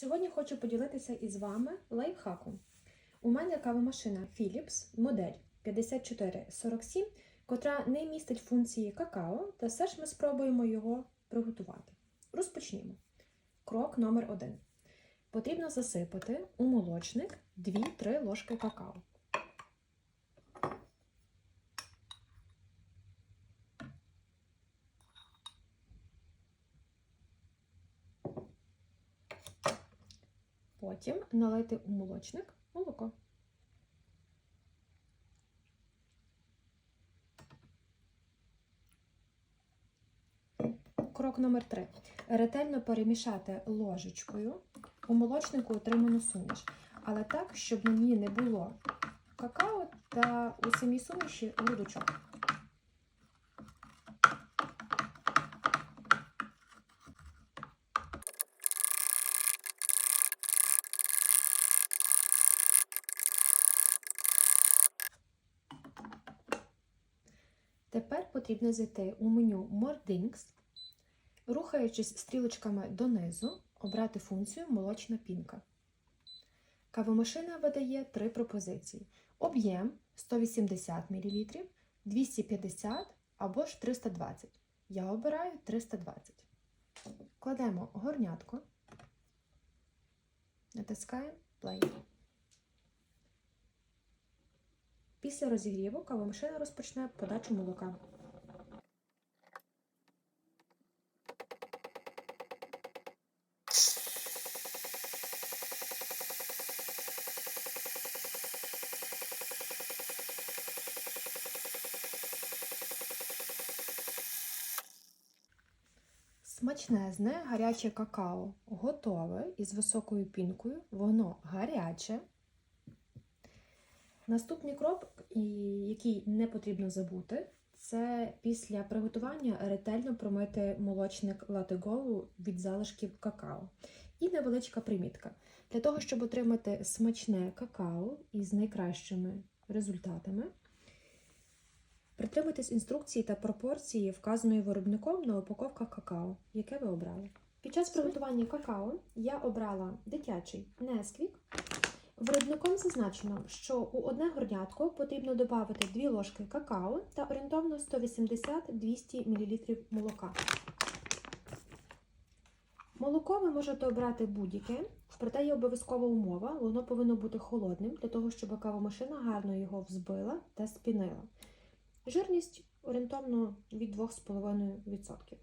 Сьогодні хочу поділитися із вами лайфхаком. У мене кавомашина Philips модель 5447, котра не містить функції какао, та все ж ми спробуємо його приготувати. Розпочнімо. Крок номер 1. Потрібно засипати у молочник 2-3 ложки какао. Потім налити у молочник молоко. Крок номер 3. Ретельно перемішати ложечкою у молочнику отриману суміш, але так, щоб на ній не було какао та у самій суміші грудочок. Тепер потрібно зайти у меню More Drinks, рухаючись стрілочками донизу, обрати функцію молочна пінка. Кавомашина видає три пропозиції: об'єм 180 мл, 250 або ж 320. Я обираю 320. Кладемо горнятко, натискаємо Play. Після розігріву кавомашина розпочне подачу молока. Смачнезне гаряче какао готове із високою пінкою. Воно гаряче. Наступний крок, який не потрібно забути, це після приготування ретельно промити молочник латеголу від залишків какао. І невеличка примітка. Для того, щоб отримати смачне какао із найкращими результатами, притримуйтесь інструкції та пропорції, вказаної виробником на упаковках какао, яке ви обрали. Під час приготування какао я обрала дитячий Несквік. Виробником зазначено, що у одне горнятко потрібно додати 2 ложки какао та орієнтовно 180-200 мл молока. Молоко ви можете обрати будь-яке, проте є обов'язкова умова, воно повинно бути холодним, для того, щоб кавомашина гарно його взбила та спінила. Жирність орієнтовно від 2,5%.